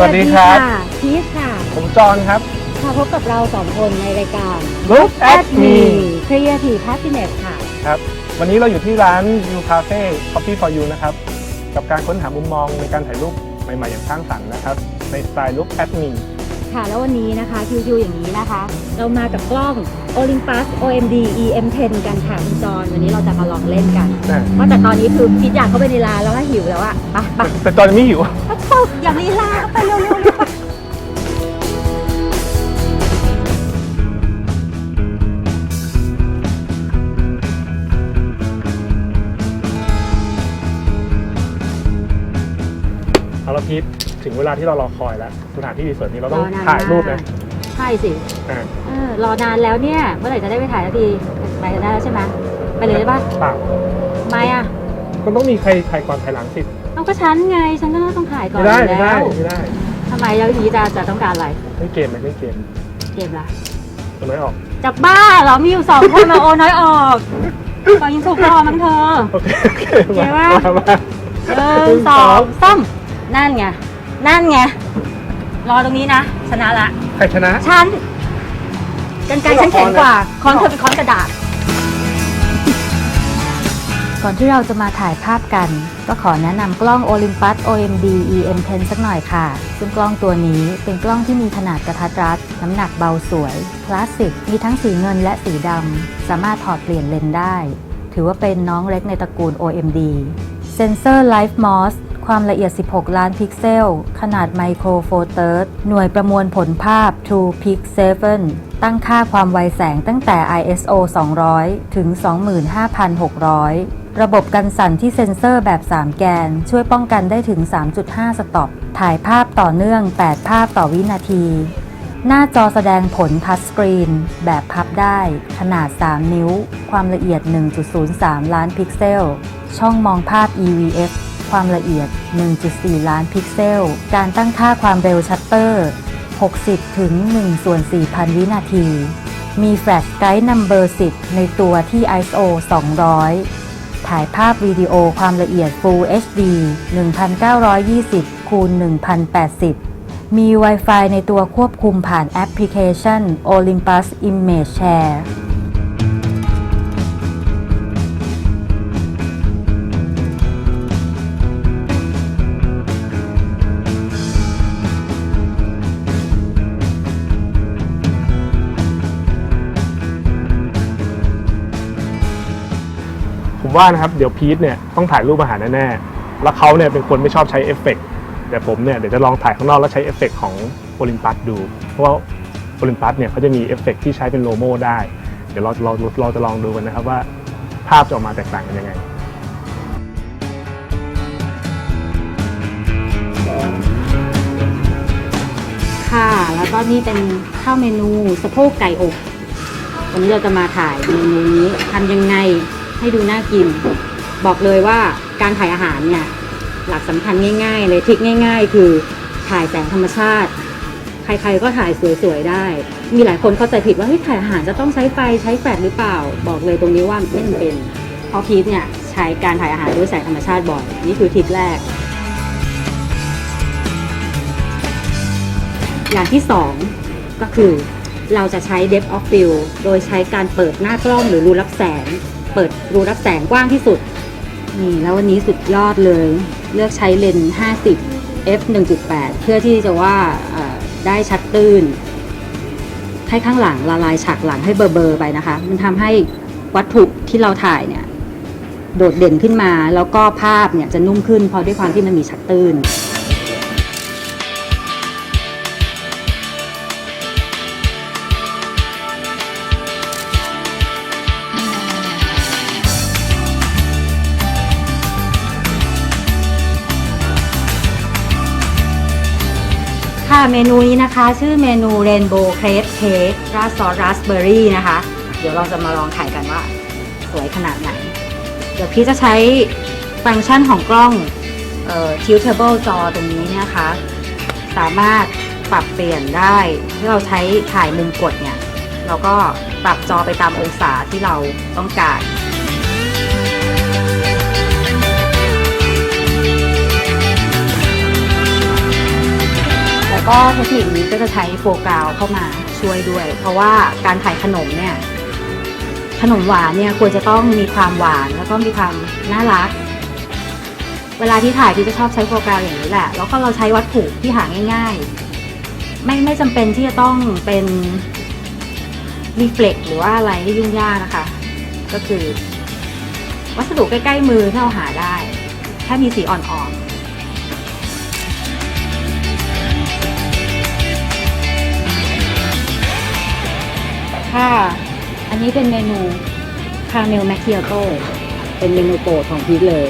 สวัสดีครับะพีทค่ะผมจอห์นครับ มาพบกับเราสองคนในรายการ Look at me Creative Happiness ค่ะ ครับ วันนี้เราอยู่ที่ร้าน You Cafe Coffee for You นะครับ กับการค้นหามุมมองในการถ่ายรูปใหม่ ๆ อย่างสร้างสรรค์นะครับ ในสไตล์ Look at me ค่ะ แล้ววันนี้นะคะคิวๆอย่างนี้นะคะ เรามากับกล้อง Olympus OMD EM10 กันค่ะคุณจอนวันนี้เราจะมาลองเล่นกันนะว่าแต่ตอนนี้คือพีทอยากเข้าไปในร้านแล้วว่าหิวแล้วอะไปไปแต่จอห์นยังไม่หิวก็ชอบอย่างลีลาก็ไปเร็วๆเลยไปเอาละพีท ถึงเวลาที่เรารอคอยแล้วสถานที่รีเสิร์ชนี้เราต้องถ่ายรูปนะใช่สิอ่าเออรอนานแล้วเนี่ย เมื่อไหร่จะได้ไปถ่ายสักทีไปกันได้แล้วใช่ไหมไปเลยได้ปะเปล่าทำไมอะก็ต้องมีใครถ่ายก่อนถ่ายหลังสิเอาก็ฉันไงฉันก็ต้องถ่ายก่อนไม่ได้อยู่ไม่ได้แล้วไม่ได้ทำไมแล้วทีจะจะต้องการอะไรเล่นเกมไหมเล่นเกมเกมละตัวน้อยออกจับบ้าเหรอมีอยู่สองคนมาโอนน้อยออกขอยิงถูกรอมั้งเธอ โอเคโอเคโอเคมาปะมามา หนึ่งสองสามนั่นไง นั่นไง รอตรงนี้นะ ชนะละ ใครชนะ ฉันกันไกรฉันแข็งกว่าคอนเธอเป็นคอนกระดาษ ก่อนที่เราจะมาถ่ายภาพกัน ก็ขอแนะนำกล้อง Olympus OMD EM10 สักหน่อยค่ะ ซึ่งกล้องตัวนี้เป็นกล้องที่มีขนาดกระทัดรัด น้ำหนักเบาสวย คลาสสิก มีทั้งสีเงินและสีดำ สามารถถอดเปลี่ยนเลนส์ได้ ถือว่าเป็นน้องเล็กในตระกูล OMD เซนเซอร์ Life MOS ความละเอียด 16 ล้านพิกเซล ขนาดไมโครโฟเตอร์หน่วยประมวลผลภาพ True Pic 7ตั้งค่าความไวแสงตั้งแต่ ISO 200 ถึง 25,600 ระบบกันสั่นที่เซ็นเซอร์แบบ 3 แกน ช่วยป้องกันได้ถึง 3.5 สต็อป ถ่ายภาพต่อเนื่อง 8 ภาพต่อวินาที หน้าจอแสดงผลทัชสกรีน แบบพับได้ ขนาด 3 นิ้ว ความละเอียด 1.03 ล้านพิกเซล ช่องมองภาพ EVF ความละเอียด 1.4 ล้านพิกเซล การตั้งค่าความเร็วชัตเตอร์ 60 ถึง1ส่วน4,000 วินาที มีแฟลชไกด์นัมเบอร์ 10 ในตัวที่ ISO 200 ถ่ายภาพวิดีโอความละเอียด Full HD 1920คูณ1080 มี Wi-Fi ในตัวควบคุมผ่านแอปพลิเคชัน Olympus Image Share ผมว่านะครับเดี๋ยวพีทเนี่ยต้องถ่ายรูปอาหารแน่ๆแล้วเขาเนี่ยเป็นคนไม่ชอบใช้เอฟเฟกต์แต่ผมเนี่ยเดี๋ยวจะลองถ่ายข้างนอกแล้วใช้เอฟเฟกต์ของโอลิมปัสดู เพราะว่าโอลิมปัสเนี่ยเขาจะมีเอฟเฟกต์ที่ใช้เป็นโลโม่ได้ เดี๋ยวเราเราเราจะลองดูกันนะครับว่าภาพจะออกมาแตกต่างกันยังไงค่ะ แล้วก็นี่เป็นข้าวเมนูสะโพกไก่อบ วันนี้เราจะมาถ่ายเมนูนี้ทำยังไง ให้ดูน่ากิน บอกเลยว่าการถ่ายอาหารเนี่ยหลักสำคัญง่ายๆ เลยทริคง่าย ๆ คือถ่ายแสงธรรมชาติ ใครๆก็ถ่ายสวยๆได้ มีหลายคนเข้าใจผิดว่าเฮ้ยถ่ายอาหารจะต้องใช้ไฟใช้แฟลชหรือเปล่า บอกเลยตรงนี้ว่าไม่จำเป็นเพราะพีทเนี่ยใช้การถ่ายอาหารด้วยแสงธรรมชาติบ่อยนี่คือทริคแรก อย่างที่สองก็คือเราจะใช้ depth of field โดยใช้การเปิดหน้ากล้องหรือรูรับแสง เปิดรูรับแสงกว้างที่สุด นี่แล้ววันนี้สุดยอดเลย เลือกใช้เลนส์50 f 1.8 เพื่อที่จะว่าได้ชัดตื้น ให้ข้างหลังละลายฉากหลังให้เบลอๆไปนะคะ มันทำให้วัตถุที่เราถ่ายเนี่ย โดดเด่นขึ้นมา แล้วก็ภาพเนี่ยจะนุ่มขึ้นเพราะด้วยความที่มันมีชัดตื้น เมนูนี้นะคะ ชื่อเมนู Rainbow Crepe Cake ราดซอสราสเบอร์รี่นะคะ เดี๋ยวเราจะมาลองถ่ายกันว่า สวยขนาดไหน เดี๋ยวพี่จะใช้ฟังก์ชันของกล้องเอ่อ tiltable จอตรงนี้เนี่ยนะคะ สามารถปรับเปลี่ยนได้ที่เราใช้ถ่ายมุมกดเนี่ย เราก็ปรับจอไปตามองศาที่เราต้องการ ก็เทคนิคนี้ก็จะใช้โฟกาวเข้ามาช่วยด้วย เพราะว่าการถ่ายขนมเนี่ยขนมหวานเนี่ยควรจะต้องมีความหวานแล้วก็มีความน่ารัก เวลาที่ถ่ายพี่จะชอบใช้โฟกาวอย่างนี้แหละ แล้วก็เราใช้วัตถุที่หาง่าย ๆ ไม่ไม่จำเป็นที่จะต้องเป็นรีเฟล็กหรือว่าอะไรที่ยุ่งยากนะคะ ก็คือ วัสดุใกล้ ๆ มือที่เราหาได้ แค่มีสีอ่อนๆ ค่ะ อันนี้เป็นเมนูคาเมลแมคเคียโตเป็นเมนูโปรดของพีทเลย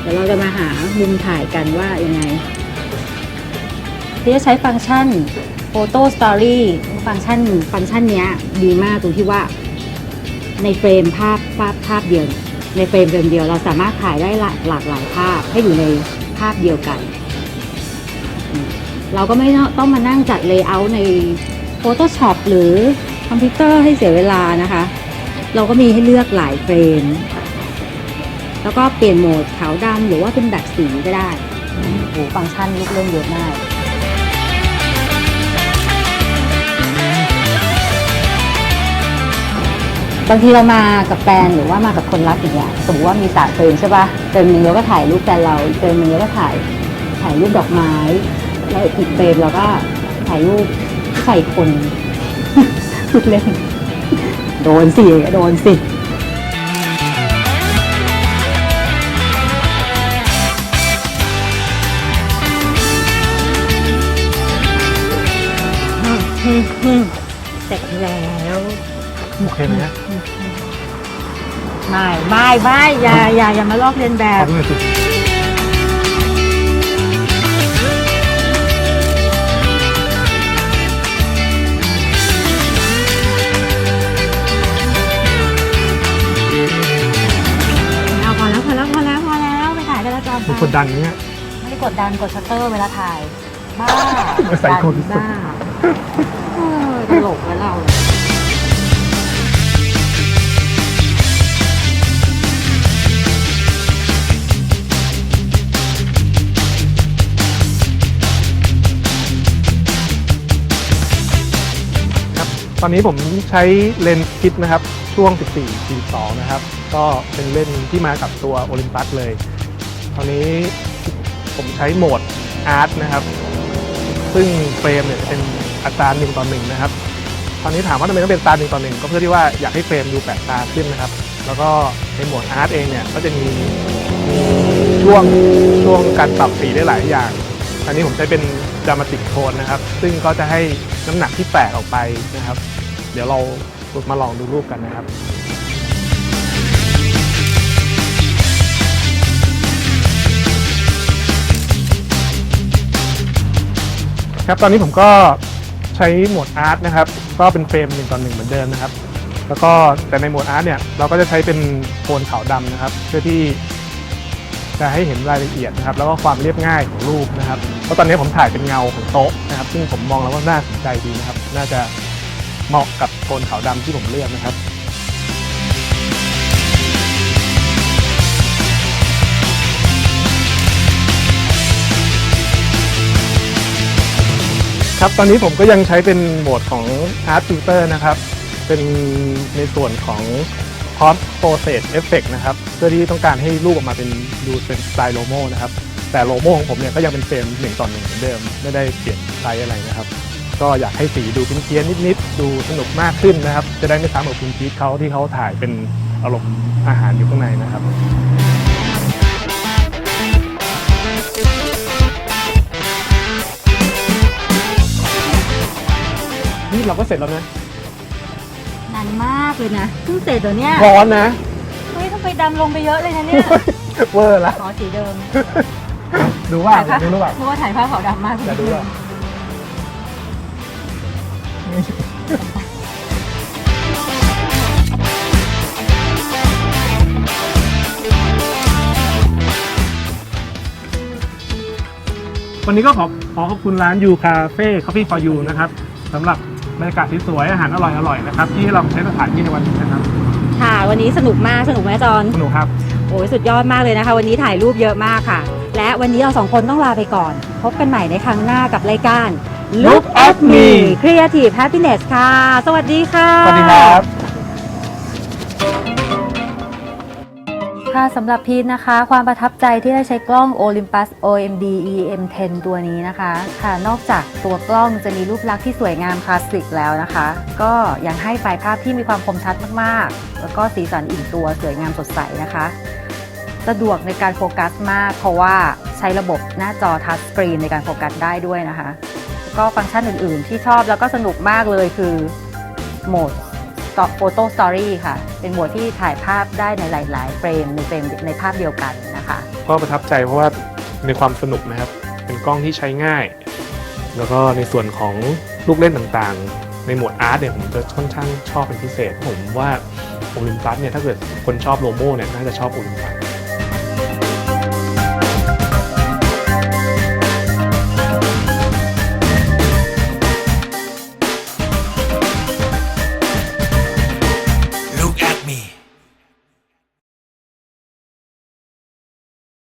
เดี๋ยวเราจะมาหามุมถ่ายกันว่ายังไงที่จะใช้ฟังก์ชัน Photo Story ฟังก์ชันฟังก์ชันเนี้ยดีมากตรงที่ว่า ในเฟรมภาพภาพภาพเดียว ในเฟรมเฟรมเดียวเราสามารถถ่ายได้หลากหลากหลายภาพให้อยู่ในภาพเดียวกัน เราก็ไม่ต้องมานั่งจัดเลเยอร์ใน Photoshop หรือคอมพิวเตอร์ให้เสียเวลานะคะ เราก็มีให้เลือกหลายเฟรม แล้วก็เปลี่ยนโหมดขาวดำหรือว่าเป็นแบบสีก็ได้โอ้โหฟังก์ชันลูกเล่นเยอะมากบางทีเรามากับแฟนหรือว่ามากับคนรักอย่างเงี้ยสมมติว่ามีสามเฟรมใช่ปะเฟรมหนึ่งเราก็ถ่ายรูปแฟนเราอีกเฟรมหนึ่งเราก็ถ่ายถ่ายรูปดอกไม้แล้วอีกเฟรมเราก็ถ่ายรูป ใส่คนพูดเล่นโดนสิ โดนสิเสร็จแล้วโอเคไหมฮะไม่ไม่ไม่อย่าอย่าอย่ามาลอกเลียนแบขบ กันแล้วจอมมันกดดันเนี่ยไม่ได้กดดันกดชัตเตอร์เวลาถ่ายบ้าใส่คนที่สุดบ้าเออตลกแล้วเราครับตอนนี้ผมใช้เลนส์คิดนะครับช่วง 14 42 นะครับ ก็เป็นเลนส์ที่มากับตัวโอลิมปัสเลยต อนนี้ผมใช้โหมดอาร์ตนะครับ ซึ่งเฟรมเนี่ยเป็นอัตรา1ต่อ1นะครับตอนนี้ถามว่าทำไมต้องเป็นอัตรา1ต่อ1ก็เพื่อที่ว่าอยากให้เฟรมดูแปลกตาขึ้นนะครับ แล้วก็ในโหมดอาร์ตเองเนี่ยก็จะมีมีช่วงช่วงการปรับสีได้หลายอย่าง อันนี้ผมใช้เป็นดรามาติกโทนนะครับ ซึ่งก็จะให้น้ำหนักที่แปลกออกไปนะครับ เดี๋ยวเรามาลองดูรูปกันนะครับ ครับ ตอนนี้ผมก็ใช้โหมดอาร์ตนะครับ ก็เป็นเฟรมหนึ่งต่อหนึ่งเหมือนเดิมนะครับ แล้วก็แต่ในโหมดอาร์ตเนี่ยเราก็จะใช้เป็นโทนขาวดำนะครับ เพื่อที่จะให้เห็นรายละเอียดนะครับ แล้วก็ความเรียบง่ายของรูปนะครับ เพราะตอนนี้ผมถ่ายเป็นเงาของโต๊ะนะครับ ซึ่งผมมองแล้วว่าน่าสนใจดีนะครับ น่าจะเหมาะกับโทนขาวดำที่ผมเลือกนะครับ ครับตอนนี้ผมก็ยังใช้เป็นโหมดของ Art Filter นะครับ เป็นในส่วนของ Post Process Effect นะครับ เพื่อที่ต้องการให้รูปออกมาเป็นดูเป็นสไตล์โลโมนะครับ แต่โลโมของผมเนี่ยก็ยังเป็นเฟรมหนึ่งต่อหนึ่งเหมือนเดิม ไม่ได้เปลี่ยนไซส์อะไรนะครับ ก็อยากให้สีดูเป็นเพี้ยนนิดๆ ดูสนุกมากขึ้นนะครับ จะได้ไม่ซ้ำกับคุณพีทเขาที่เขาถ่ายเป็นอารมณ์อาหารอยู่ข้างในนะครับ เราก็เสร็จแล้วนะนานมากเลยนะเพิ่งเสร็จเดี๋ยวเนี้ยร้อนนะเฮ้ยทำไมดำลงไปเยอะเลยนะเนี่ยเวอร์ละขอสีเดิมดูว่าถ่ายภาพดูรู้ว่าเพราะว่าถ่ายภาพขาวดำมากจะดูว่าวันนี้ก็ขอขอขอบคุณร้านยูคาเฟ่ Coffee for You นะครับสำหรับ บรรยากาศที่สวยอาหารอร่อยๆนะครับที่ให้เราใช้สถานที่ในวันนี้นะครับค่ะ วันนี้สนุกมากสนุกไหมจอนสนุกครับโอ้ยสุดยอดมากเลยนะคะ วันนี้ถ่ายรูปเยอะมากค่ะ และวันนี้เราสองคนต้องลาไปก่อน พบกันใหม่ในครั้งหน้ากับรายการ Look at me Creative Happiness ค่ะ สวัสดีค่ะ สวัสดีครับ ค่ะสำหรับพีทนะคะ ความประทับใจที่ได้ใช้กล้อง Olympus OMD EM10 ตัวนี้นะคะ ค่ะ นอกจากตัวกล้องจะมีรูปลักษณ์ที่สวยงามคลาสสิกแล้วนะคะ ก็ยังให้ไฟล์ภาพที่มีความคมชัดมากๆ แล้วก็สีสันอิ่มตัวสวยงามสดใสนะคะ สะดวกในการโฟกัสมาก เพราะว่าใช้ระบบหน้าจอทัชสกรีนในการโฟกัสได้ด้วยนะคะ แล้วก็ฟังก์ชันอื่นๆ ที่ชอบแล้วก็สนุกมากเลยคือโหมด โฟโต้สตอรี่ค่ะ เป็นโหมดที่ถ่ายภาพได้ในหลาย ๆ เฟรมในเฟรมในภาพเดียวกันนะคะ ก็ประทับใจเพราะว่าในความสนุกนะครับ เป็นกล้องที่ใช้ง่าย แล้วก็ในส่วนของลูกเล่นต่างๆ ในหมวดอาร์ตเนี่ยผมจะค่อนข้างชอบเป็นพิเศษ ผมว่าโอลิมปัสเนี่ยถ้าเกิดคนชอบโลโม่เนี่ยน่าจะชอบโอลิมปัส